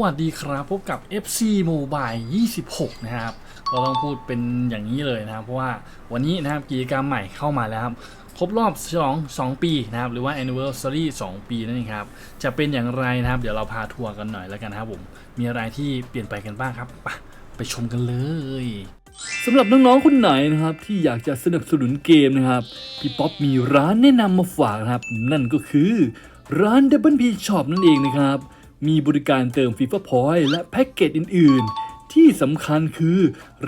วัสดีครับพบกับ FC Mobile 26 นะครับก็ต้องพูดเป็นอย่างนี้เลยนะครับ เพราะว่าวันนี้นะครับกิจกรรมใหม่เข้ามาแล้วครับ ครบรอบ2 2ปีนะครับ หรือว่า anniversary 2 ปีนั่นเองครับ จะเป็นอย่างไรนะครับ เดี๋ยวเราพาทัวร์กันหน่อยแล้วกันนะครับผม มีอะไรที่เปลี่ยนไปกันบ้างครับ ไปไปชมกันเลยสำหรับน้องๆคนไหนนะครับ ที่อยากจะสนับสนุนเกมนะครับพี่ป๊อปมีร้านแนะนำมาฝากนะครับ นั่นก็คือร้าน Double P Shop นั่นเองนะครับ มีบริการเติม FIFA Point และแพ็กเกจอื่น ๆ ที่สำคัญคือ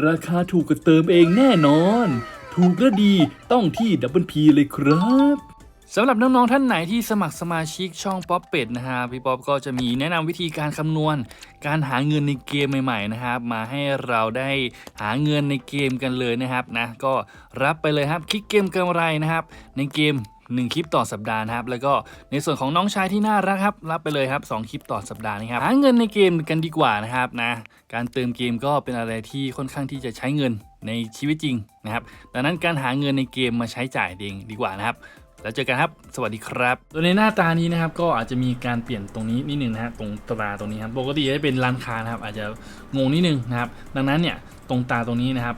ราคาถูกกว่าเติมเองแน่นอน ถูกและดีต้องที่ Double P เลยครับสำหรับน้องๆท่านไหนที่สมัครสมาชิกช่องป๊อปเป็ดนะฮะพี่ป๊อปก็จะมีแนะนำวิธีการคำนวณ การหาเงินในเกมใหม่ๆนะครับ มาให้เราได้หาเงินในเกมกันเลยนะครับนะก็รับไปเลยครับคลิกเกมกำไรนะครับ ในเกม 1 คลิปต่อสัปดาห์นะครับ แล้วก็ในส่วนของน้องชายที่น่ารักครับ รับไปเลยครับ 2 คลิปต่อสัปดาห์นะครับ หาเงินในเกมกันดีกว่านะครับนะ การเติมเกมก็เป็นอะไรที่ค่อนข้างที่จะใช้เงินในชีวิตจริงนะครับ ดังนั้นการหาเงินในเกมมาใช้จ่ายเองดีกว่านะครับแล้วเจอกันครับ สวัสดีครับโดยในหน้าตานี้นะครับ ก็อาจจะมีการเปลี่ยนตรงนี้นิดนึงนะฮะ ตรงตราตรงนี้ครับ ปกติจะเป็นร้านค้านะครับ อาจจะงงนิดนึงนะครับ ดังนั้นเนี่ย ตรงตาตรงนี้นะครับ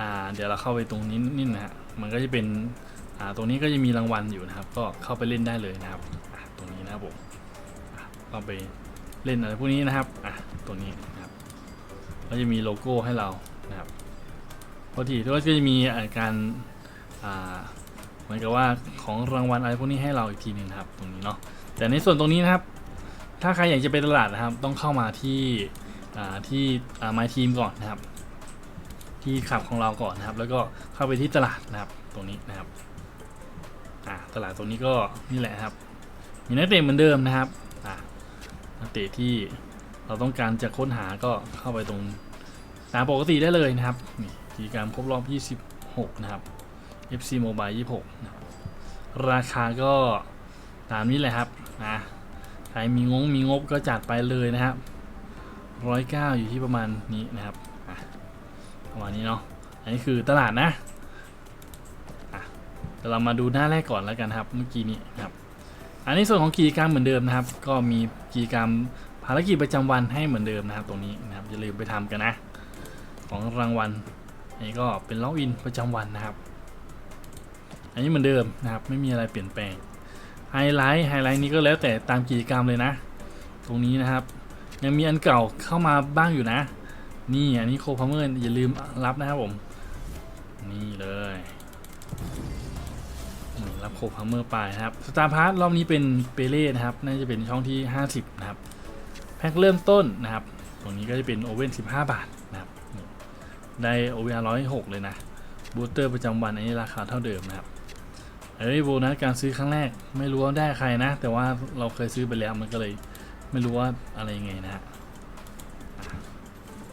อ่า เดี๋ยวเราเข้าไปตรงนี้นิดนะฮะ มันก็จะเป็น อ่าตรงนี้ก็จะมีรางวัลอยู่นะครับ ก็เข้าไปเล่นได้เลยนะครับอะตรงนี้นะครับผมอะเข้าไปเล่นอะไรพวกนี้นะครับอะตรงนี้นะครับก็จะมีโลโก้ให้เรานะครับปกติก็จะมีอาการเหมือนกับว่าของรางวัลอะไรพวกนี้ให้เราอีกทีหนึงครับ ตรงนี้เนาะแต่ในส่วนตรงนี้นะครับ ถ้าใครอยากจะไปตลาดนะครับ ต้องเข้ามาที่ที่อ่า My Team ก่อนนะครับ ที่ขับของเราก่อนนะครับ แล้วก็เข้าไปที่ตลาดนะครับ ตรงนี้นะครับ อ่าตลาดตรงนี้ก็นี่แหละครับ มีนักเตะเหมือนเดิมนะครับอ่านักเตะที่เราต้องการจะค้นหาก็เข้าไปตรงตามปกติได้เลยนะครับนี่กิจกรรมครบรอบ 26 นะครับ FC Mobile 26 นะครับ ราคาก็ตามนี้แหละครับนะใครมีงงมีงบก็จัดไปเลยนะครับร้อยเก้าอยู่ที่ประมาณนี้นะครับประมาณนี้เนาะอันนี้คือตลาดนะ ดี๋ยวเรามาดูหน้าแรกก่อนแล้วกันครับ เมื่อกี้นี้ครับ อันนี้ส่วนของกิจกรรมเหมือนเดิมนะครับ ก็มีกิจกรรมภารกิจประจำวันให้เหมือนเดิมนะครับ ตรงนี้นะครับอย่าลืมไปทำกันนะ ของรางวัลอันนี้ก็เป็นล็อกอินประจำวันนะครับ อันนี้เหมือนเดิมนะครับ ไม่มีอะไรเปลี่ยนแปลงไฮไลท์ไฮไลท์นี้ก็แล้วแต่ตามกิจกรรมเลยนะ ตรงนี้นะครับ ยังมีอันเก่าเข้ามาบ้างอยู่นะ นี่อันนี้โคพาเมอร์อย่าลืมรับนะครับผม นี่เลย โคพาเมอร์ไปนะครับสตาร์พาร์ทรอบนี้เป็นเปเล่นะครับ น่าจะเป็นช่องที่ 50 นะครับ แพ็คเริ่มต้นนะครับ ตรงนี้ก็จะเป็นโอเว่น15 บาทนะครับ ได้โอเวอร์ร้อยหกเลยนะบูสเตอร์ประจำวันอันนี้ราคาเท่าเดิมนะครับเอ้ยโบนัสการซื้อครั้งแรกไม่รู้ว่าได้ใครนะ แต่ว่าเราเคยซื้อไปแล้วมันก็เลยไม่รู้ว่าอะไรยังไงนะฮะ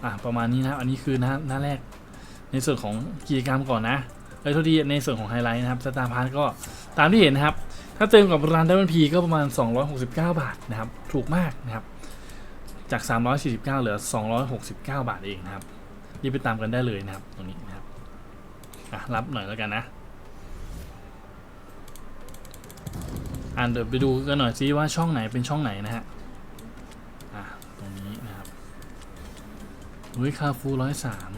อะประมาณนี้นะครับอันนี้คือหน้าหน้าแรก ในส่วนของกิจกรรมก่อนนะ เอ้ยโทษทีในส่วนของไฮไลท์นะครับสตาร์พาร์ก็ตามที่เห็นนะครับ ถ้าเติมกับร้านดับเบิลพีก็ประมาณ 269 บาทนะครับ ถูกมากนะครับ จาก 349 เหลือ 269 บาทเองนะครับรีบไปตามกันได้เลยนะครับ ตรงนี้นะครับอะรับหน่อยแล้วกันนะ อ่านเดี๋ยวไปดูกันหน่อยซิว่าช่องไหนเป็นช่องไหนนะฮะอะตรงนี้นะครับเฮ้ยคาฟูร้อยสาม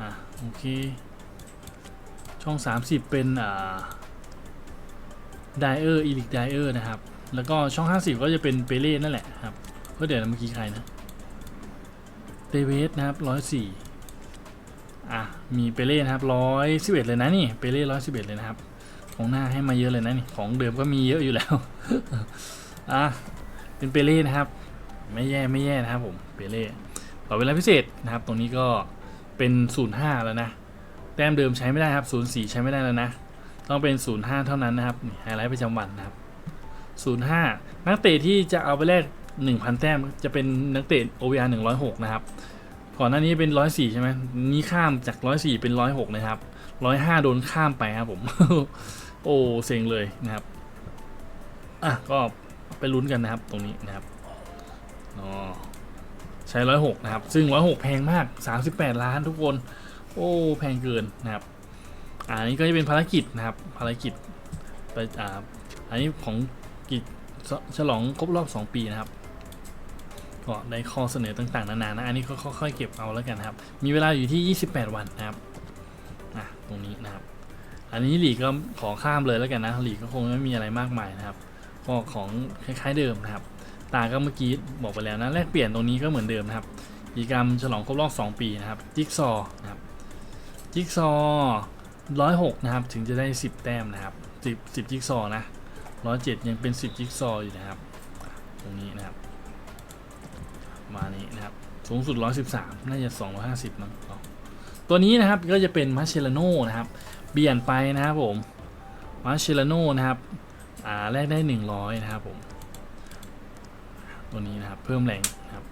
อะโอเค ช่อง 30 เป็นอ่าไดเออร์อีลิกไดเออร์นะครับ แล้วก็ช่อง 50 ก็จะเป็นเปเล่นั่นแหละครับเพื่อเดี๋ยวเมื่อกี้ใครนะเตเวสนะครับร้อยสี่อะ มีเปเล่นะครับร้อยสิบเอ็ดเลยนะนี่เปเล่ร้อยสิบเอ็ดเลยนะครับ ของหน้าให้มาเยอะเลยนะนี่ของเดิมก็มีเยอะอยู่แล้ว อะ เป็นเปเล่นะครับ ไม่แย่ไม่แย่นะครับผมเปเล่ต่อเวลาพิเศษนะครับ ตรงนี้ก็เป็น05แล้วนะ แต้มเดิมใช้ไม่ได้ครับ 04 ใช้ไม่ได้แล้วนะ ต้องเป็น 05 เท่านั้นนะครับไฮไลท์ประจำวันนะครับ 05 นักเตะที่จะเอาไปแลก1,000 แต้มจะเป็นนักเตะ OVR 106 นะครับ ก่อนหน้านี้เป็น 104 ใช่ไหมนี่ข้ามจาก 104 เป็น 106 นะครับ 105 โดนข้ามไปครับผม โอ้เซ็งเลยนะครับ อะก็ไปลุ้นกันนะครับตรงนี้นะครับอ๋อใช้ 106 นะครับ ซึ่ง 106 แพงมาก 38 ล้านทุกคน โอ้แพงเกินนะครับอันนี้ก็จะเป็นภารกิจนะครับภารกิจไปอ่าอันนี้ของกิจฉฉลองครบรอบ 2 ปีนะครับก็ได้ข้อเสนอต่างๆนานานะอันนี้ก็ค่อยๆเก็บเอาแล้วกันครับ มีเวลาอยู่ที่ 28 วันนะครับอะตรงนี้นะครับ อันนี้หลีกก็ขอข้ามเลยแล้วกันนะหลีกก็คงไม่มีอะไรมากมายนะครับก็ของคล้ายๆเดิมนะครับ ตาก็เมื่อกี้บอกไปแล้วนะแลกเปลี่ยนตรงนี้ก็เหมือนเดิมนะครับกิจกรรมฉลองครบรอบ 2 ปีนะครับจิ๊กซอว์นะครับ จิ๊กซอร้อยหกนะครับ ถึงจะได้ 10 แต้มนะครับ10 10จิ๊กซอว์นะร้อยเจ็ดยังเป็น 10จิ๊กซอว์อยู่นะครับ ตรงนี้นะครับ มานี้นะครับ สูงสุด 113 น่าจะ 250มั้งตัวนี้นะครับก็จะเป็นมาเชลโนนะครับ เปลี่ยนไปนะครับผมมาเชลโนนะครับ อ่าแลกได้ 100 นะครับผม ตัวนี้นะครับ เพิ่มแรงนะครับ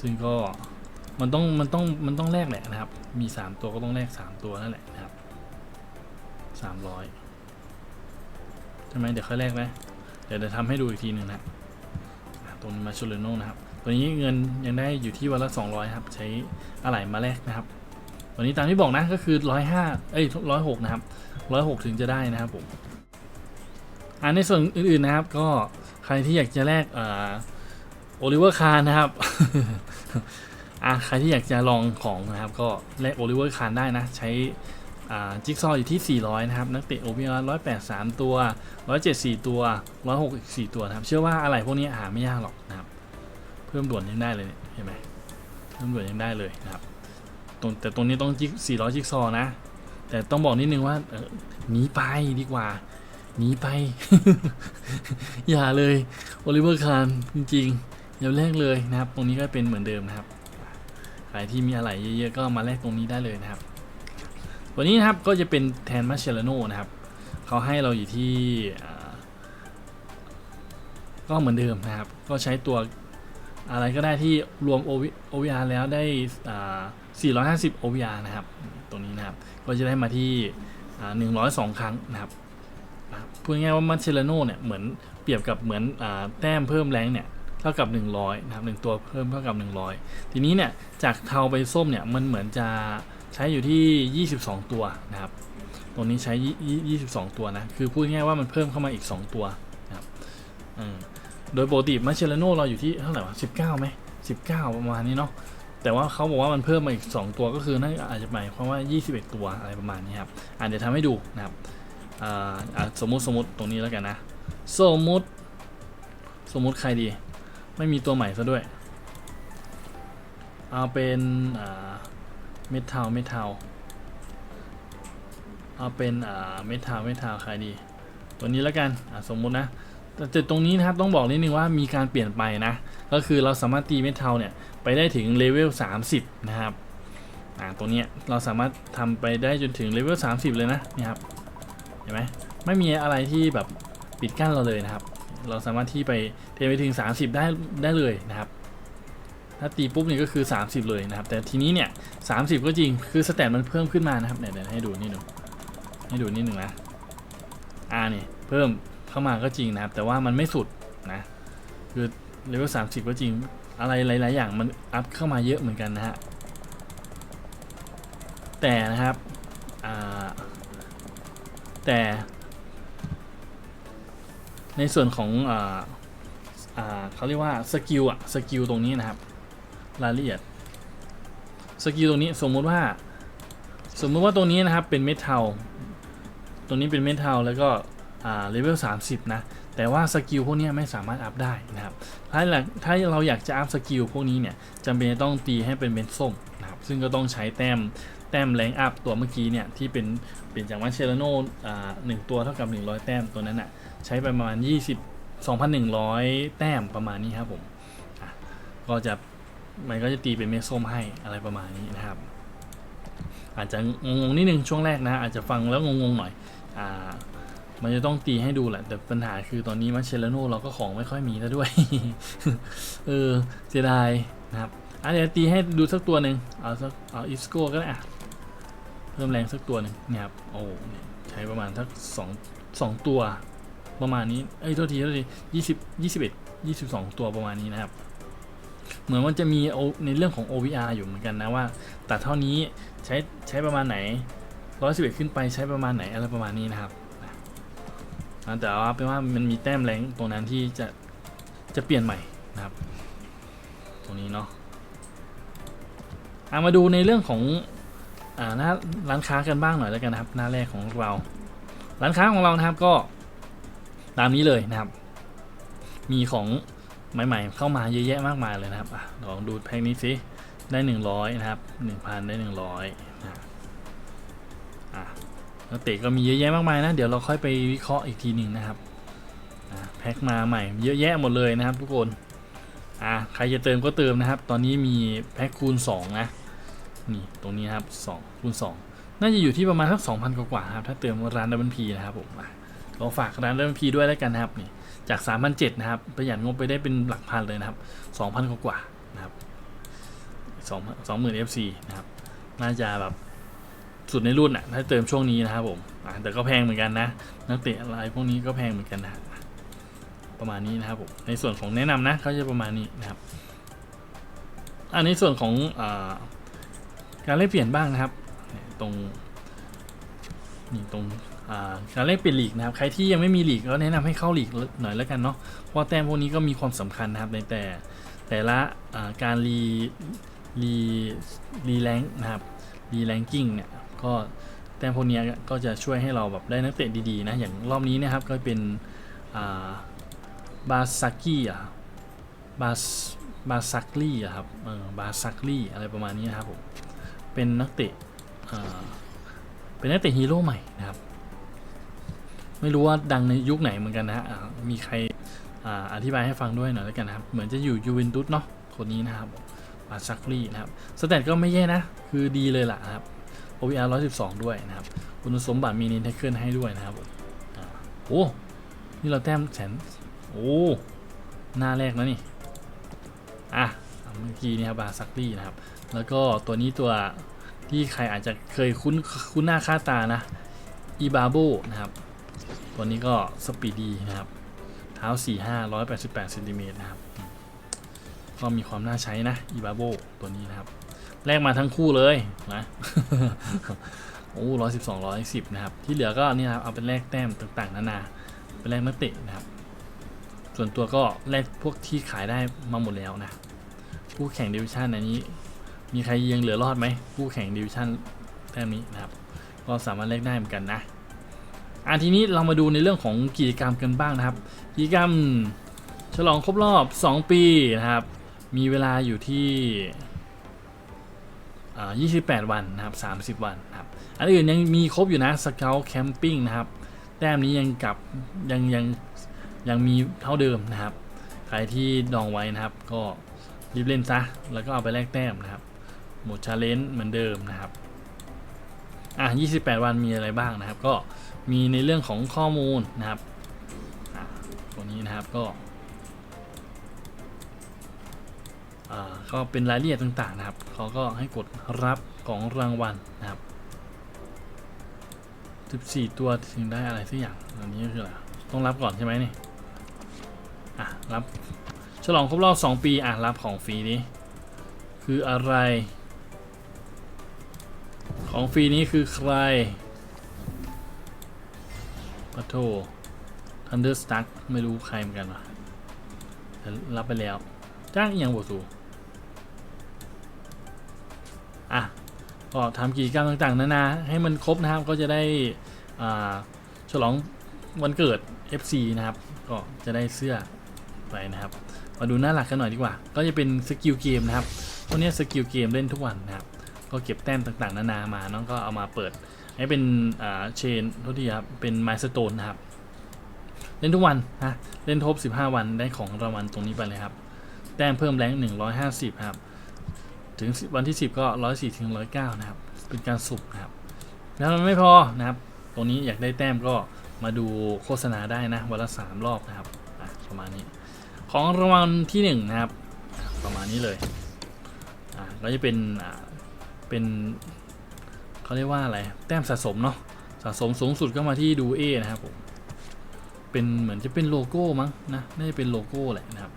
ซึ่งก็ มันต้องมันต้องมันต้องแลกแหละนะครับ มี 3 ตัวก็ต้องแลก3 ตัวนั่นแหละนะครับ300ใช่ไหมเดี๋ยวค่อยแลกไหมเดี๋ยวจะทำให้ดูอีกทีหนึ่งนะครับอ่าตัวมาเชลโนนะครับ ตัวนี้เงินยังได้อยู่ที่วันละ 200 ครับ ใช้อะไหล่มาแลกนะครับ ตัวนี้ตามที่บอกนะก็คือ 105 เอ้ย 106 นะครับ 106 ถึงจะได้นะครับผมอันในส่วนอื่นๆนะครับ ก็ใครที่อยากจะแลกเอ่อโอลิเวอร์คาร์นะครับ อะใครที่อยากจะลองของนะครับก็แลกโอลิเวอร์คาร์ได้นะ ใช้จิ๊กซอว์อยู่ที่ 400 นะครับ นักเตะโอเวอร์183ตัว 174 ตัว 164 ตัวนะครับ เชื่อว่าอะไรพวกนี้หาไม่ยากหรอกนะครับ เพิ่มด่วนยังได้เลยเห็นไหมเพิ่มด่วนยังได้เลยนะครับตรงแต่ตรงนี้ต้องจิ๊ก400 จิ๊กซอว์นะ แต่ต้องบอกนิดนึงว่าเออหนีไปดีกว่าหนีไป อย่าเลยโอลิเวอร์คานจริงๆอย่าแลกเลยนะครับ ตรงนี้ก็เป็นเหมือนเดิมนะครับ ใครที่มีอะไรเยอะๆก็มาแลกตรงนี้ได้เลยนะครับ ตัวนี้นะครับก็จะเป็นแทนมาเชลโนนะครับเขาให้เราอยู่ที่ก็เหมือนเดิมนะครับ ก็ใช้ตัวอะไรก็ได้ที่รวม OVR แล้วได้ 450 OVR นะครับ ตรงนี้นะครับ ก็จะได้มาที่ 102 ครั้งนะครับพูดง่ายว่ามัชเชลโนเนี่ยเหมือนเปรียบกับเหมือนอแต้มเพิ่มแรงเนี่ย เท่ากับ 100นะครับหนึ่งตัวเพิ่มเท่ากับ 100 ทีนี้เนี่ยจากเทาไปส้มเนี่ยมันเหมือนจะใช้อยู่ที่ 22 ตัวนะครับตรงนี้ใช้ 22 ตัวนะคือพูดง่ายๆว่ามันเพิ่มเข้ามาอีก 2 ตัวนะครับโดยปกติมัชเชลโนเราอยู่ที่เท่าไหร่วะ19ไหม19ประมาณนี้เนาะแต่ว่าเขาบอกว่ามันเพิ่มมาอีก 2 ตัวก็คือน่าอาจจะหมายความว่า 21 ตัวอะไรประมาณนี้ครับอ่าเดี๋ยวทำให้ดูนะครับอ่าสมมติสมมติตรงนี้แล้วกันนะ สมมติ สมมติใครดี ไม่มีตัวใหม่ซะด้วย เอาเป็นเมทัลเมทัลเอาเป็นเมทัลเมทัลใครดี ตัวนี้แล้วกันสมมุตินะแต่แต่ตรงนี้นะครับต้องบอกนิดนึงว่ามีการเปลี่ยนไปนะ ก็คือเราสามารถตีเมทัลเนี่ยไปได้ถึงเลเวล30 นะครับ่าตรงนี้เราสามารถทำไปได้จนถึงเลเวล30 เลยนะนี่ครับ เห็นไหมไม่มีอะไรที่แบบปิดกั้นเราเลยนะครับ เราสามารถที่ไปเทไปถึง 30 ได้ได้เลยนะครับ ถ้าตีปุ๊บเนี่ยก็คือ 30 เลยนะครับ แต่ทีนี้เนี่ย30ก็จริงคือสแตทมันเพิ่มขึ้นมานะครับเนี่ยเดี๋ยวให้ดูนี่ดูให้ดูนิดหนึ่งนะอ่านี่เพิ่มเข้ามาก็จริงนะครับ แต่ว่ามันไม่สุดนะคือเลเวล30ก็จริงอะไรหลาย ๆ อย่างมันอัพเข้ามาเยอะเหมือนกันนะฮะแต่นะครับแต่ ในส่วนของอเขาเรียกว่าสกิลอะสกิลตรงนี้นะครับรายละเอียดสกิลตรงนี้สมมุติว่า สมมุติว่าตรงนี้นะครับเป็นเมทัลตรงนี้เป็นเมทัลแล้วก็เลเวล30 นะ แต่ว่าสกิลพวกนี้ไม่สามารถอัพได้นะครับ ถ้าหลักถ้าเราอยากจะอัพสกิลพวกนี้เนี่ยจำเป็นจะต้องตีให้เป็นเม็ดส้มนะครับ ซึ่งก็ต้องใช้แต้มแต้มแรงอัพตัวเมื่อกี้เนี่ยที่เป็นเปลี่ยนจากวันเชลโน่หนึ่งตัวเท่ากับ 100 แต้มตัวนั้นอะ ใช้ไปประมาณ 20 2,100 แต้มประมาณนี้ครับผมก็จะมันก็จะตีเป็นเม็ดส้มให้อะไรประมาณนี้นะครับ อาจจะงงๆนิดนึงช่วงแรกนะ อาจจะฟังแล้วงงๆหน่อยอ่ามันจะต้องตีให้ดูแหละ แต่ปัญหาคือตอนนี้มาเชลโนเราก็ของไม่ค่อยมีแล้วด้วย เออเสียดายนะครับอะเดี๋ยวตีให้ดูสักตัวหนึ่งเอาสักเอาอิสโก้ก็ได้อะเพิ่มแรงสักตัวหนึ่งนี่ยครับโอ้ใช้ประมาณสักสองสองตัว ประมาณนี้ เอ้ยโทษทีโทษทียี่สิบยี่สิบเอ็ดยี่สิบสองตัวประมาณนี้นะครับ เหมือนมันจะมีในเรื่องของ OVR อยู่เหมือนกันนะว่าตัดเท่านี้ใช้ใช้ประมาณไหนร้อยสิบเอ็ดขึ้นไปใช้ประมาณไหนอะไรประมาณนี้นะครับแต่ว่าเป็นว่ามันมีแต้มแรงตรงนั้นที่จะจะเปลี่ยนใหม่นะครับ ตรงนี้เนาะอามาดูในเรื่องของอ่าหน้าร้านค้ากันบ้างหน่อยแล้วกันนะครับ หน้าแรกของเรา ร้านค้าของเรานะครับก็ ตามนี้เลยนะครับ มีของใหม่ๆ เข้ามาเยอะแยะมากมายเลยนะครับอลองดูแพ็กนี้สิได้ 100 นะครับ 1,000 ได้ 100นะครับอะนักเตะก็มีเยอะแยะมากมายนะ เดี๋ยวเราค่อยไปวิเคราะห์อีกทีหนึ่งนะครับแพ็กมาใหม่เยอะแยะหมดเลยนะครับ ทุกคนอะใครจะเติมก็เติมนะครับ ตอนนี้มีแพ็กคูณ 2 นะ นี่ตรงนี้ครับ2คูณ2น่าจะอยู่ที่ประมาณสัก2,000 กว่าๆครับ ถ้าเติมร้านดับเบิลพีนะครับผม อะลอฝากร้านดับเบิลพีด้วยแล้วกันนะครับนี่จาก3,700 นะครับ ประหยัดงบไปได้เป็นหลักพันเลยนะครับ 2,000 กว่าๆนะครับ2 20,000 FC นะครับ น่าจะแบบสุดในรุ่นอะ ถ้าเติมช่วงนี้นะครับผมแต่ก็แพงเหมือนกันนะ นักเตะอะไรพวกนี้ก็แพงเหมือนกันนะ ประมาณนี้นะครับผม ในส่วนของแนะนำนะเขาจะประมาณนี้นะครับ อันในส่วนของอการเล่นเปลี่ยนบ้างนะครับ ตรงนี่ตรง การเล่นเปลี่ยนลีกนะครับ ใครที่ยังไม่มีลีกก็แนะนำให้เข้าลีกหน่อยแล้วกันเนาะ เพราะแต้มพวกนี้ก็มีความสำคัญนะครับในแต่แต่ละาการรีรีรีแรงนะครับรีแรงกิ้งเนี่ยก็แต้มพวกนี้ก็จะช่วยให้เราแบบได้นักเตะดีๆนะ อย่างรอบนี้นะครับก็เป็นาบาซากี้อะบาสบาซักลี่อะครับเออบาซักลี่อะไรประมาณนี้นะครับผมเป็นนักเตะเป็นนักเตะฮีโร่ใหม่นะครับ ไม่รู้ว่าดังในยุคไหนเหมือนกันนะฮะมีใครออธิบายให้ฟังด้วยหน่อยแล้วกันนะครับ เหมือนจะอยู่ยูเวนตุสเนาะคนนี้นะครับมาซักลี่นะครับสแตทก็ไม่แย่นะ คือดีเลยล่ะนะครับ OVR 112 ด้วยนะครับ คุณสมบัติมีนินเทคเกิลให้ด้วยนะครับโอ้นี่เราแต้มแสนโอ้หน้าแรกแล้วนี่ อะเมื่อกี้นี่ครับบาซักลี่นะครับ แล้วก็ตัวนี้ตัวที่ใครอาจจะเคยคุ้นคุ้นหน้าค่าตานะอีบาโบนะครับ ตัวนี้ก็สปีดดีนะครับ เท้า 4 5 188เซนติเมตรนะครับ ก็มีความน่าใช้นะอีบาโบตัวนี้นะครับ แลกมาทั้งคู่เลยนะโอ้ร้อยสิบสองร้อยสิบนะครับ ที่เหลือก็นี่ครับเอาเป็นแลกแต้มต่างๆ นานา เป็นแลกนักเตะนะครับ ส่วนตัวก็แลกพวกที่ขายได้มาหมดแล้วนะคู่แข่งดิวิชันอันนี้ มีใครยังเหลือรอดไหมคู่แข่งดิวิชันแต้มนี้นะครับ ก็สามารถแลกได้เหมือนกันนะ อะทีนี้เรามาดูในเรื่องของกิจกรรมกันบ้างนะครับ กิจกรรมฉลองครบรอบ 2 ปีนะครับ มีเวลาอยู่ที่อ่า28 วันนะครับ 30 วันนะครับ อันอื่นยังมีครบอยู่นะสเกลแคมปิ้งนะครับ แต้มนี้ยังกลับยังยังยังมีเท่าเดิมนะครับ ใครที่ดองไว้นะครับ ก็รีบเล่นซะ แล้วก็เอาไปแลกแต้มนะครับ หมดชาเลนจ์เหมือนเดิมนะครับ อะ28 วันมีอะไรบ้างนะครับ ก็ มีในเรื่องของข้อมูลนะครับตัวนี้นะครับก็อ่าก็เป็นรายละเอียดต่างๆนะครับเขาก็ให้กดรับของรางวัลนะครับ 14 ตัวถึงได้อะไรสักอย่างอันนี้ก็คืออะไรต้องรับก่อนใช่ไหมนี่อะรับฉลองครบรอบ 2 ปีอะรับของฟรีนี้คืออะไร ของฟรีนี้คือใคร โททันเดอร์สตั๊กไม่รู้ใครเหมือนกันวะรับไปแล้ว จ้างอีกอย่างบวสูอะ ก็ทำกิจกรรมต่างๆ นานา ให้มันครบนะครับ ก็จะได้ฉลองวันเกิด FC นะครับ ก็จะได้เสื้อไปนะครับ มาดูหน้าหลักกันหน่อยดีกว่า ก็จะเป็นสกิลเกมนะครับพวกนี้สกิลเกมเล่นทุกวันนะครับ ก็เก็บแต้มต่างๆ นานามาน้องก็เอามาเปิด ให้เป็นอ่าเชนโทษทีครับ เป็นไมสโตนนะครับ เล่นทุกวันนะเล่นทบ 15 วันได้ของรางวัลตรงนี้ไปเลยครับ แต้มเพิ่มแรง 150 ครับ ถึงวันที่ 10 ก็ 104ถึง109 นะครับ เป็นการสุ่มนะครับแล้วมันไม่พอนะครับ ตรงนี้อยากได้แต้มก็มาดูโฆษณาได้นะวันละ 3 รอบนะครับประมาณนี้ ของรางวัลที่1นะครับ ประมาณนี้เลยอะก็จะเป็นอ่าเป็น เขาเรียกว่าอะไร แต้มสะสมเนาะ สะสมสูงสุดก็มาที่ดูเอนะครับผม เป็นเหมือนจะเป็นโลโก้มั้งนะ น่าจะเป็นโลโก้แหละนะครับ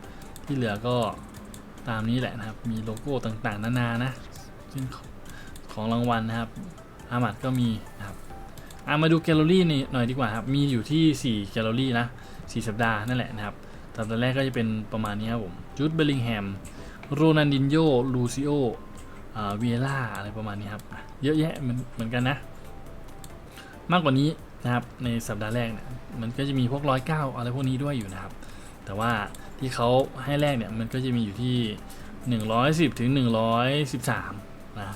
ที่เหลือก็ตามนี้แหละนะครับ มีโลโก้ต่างๆ นานานะ ซึ่งของรางวัลนะครับ อามัดก็มีนะครับอามาดูแคลลอรี่นี่หน่อยดีกว่าครับ มีอยู่ที่ 4แคลลอรี่นะ4สัปดาห์นั่นแหละนะครับสัปดาห์แรกก็จะเป็นประมาณนี้ครับผม จูดเบลลิงแฮม โรนันดินโย ลูซิโอ เวล่าอะไรประมาณนี้ครับ เยอะแยะเหมือนเหมือนกันนะ มากกว่านี้นะครับในสัปดาห์แรกเนี่ยมันก็จะมีพวกร้อยเก้าอะไรพวกนี้ด้วยอยู่นะครับ แต่ว่าที่เขาให้แรกเนี่ยมันก็จะมีอยู่ที่ 110ถึง113 นะ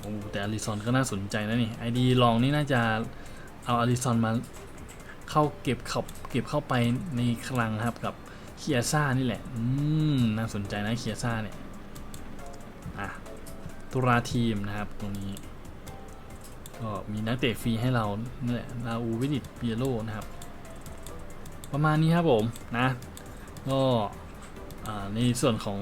โอ้แต่อลิซอนก็น่าสนใจนะนี่ไอดีลองนี่น่าจะเอาอลิซอนมาเข้าเก็บเข้าเก็บเข้าไปในคลังครับกับเคียซ่านี่แหละ อืมน่าสนใจนะเคียซ่าเนี่ย ตุราทีมนะครับตรงนี้ ก็มีนักเตะฟรีให้เราเนี่ยแหละลาอูวินิตเปียโรนะครับ ประมาณนี้ครับผมนะก็ในส่วนของ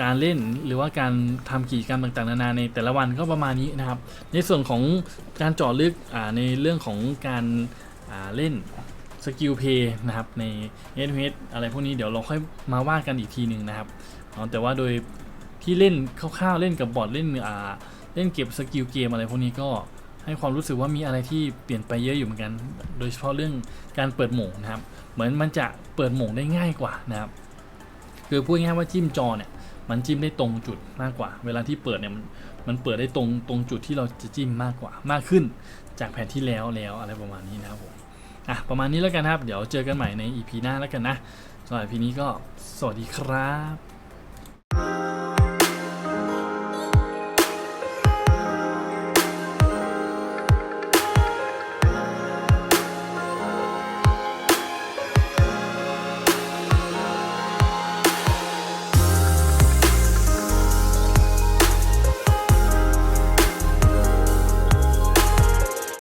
การเล่นหรือว่าการทำกิจกรรมต่างๆนานาในแต่ละวันก็ประมาณนี้นะครับ ในส่วนของการเจาะลึกในเรื่องของการาเล่นสกิลเพย์นะครับใน s อ s อะไรพวกนี้เดี๋ยวเราค่อยมาว่ากันอีกทีหนึ่งนะครับแต่ว่าโดย ที่เล่นคร่าวๆเล่นกับบอร์ดเล่นอ่าเล่นเก็บสกิลเกมอะไรพวกนี้ก็ให้ความรู้สึกว่ามีอะไรที่เปลี่ยนไปเยอะอยู่เหมือนกัน โดยเฉพาะเรื่องการเปิดหมงนะครับ เหมือนมันจะเปิดหมงได้ง่ายกว่านะครับ คือพูดง่ายๆว่าจิ้มจอเนี่ยมันจิ้มได้ตรงจุดมากกว่า เวลาที่เปิดเนี่ยมันมันเปิดได้ตรงตรงจุดที่เราจะจิ้มมากกว่ามากขึ้น จากแผนที่แล้วแล้วอะไรประมาณนี้นะครับผมอะประมาณนี้แล้วกันครับ เดี๋ยวเจอกันใหม่ใน EP หน้าแล้วกันนะสำหรับ EP นี้ก็สวัสดีครับ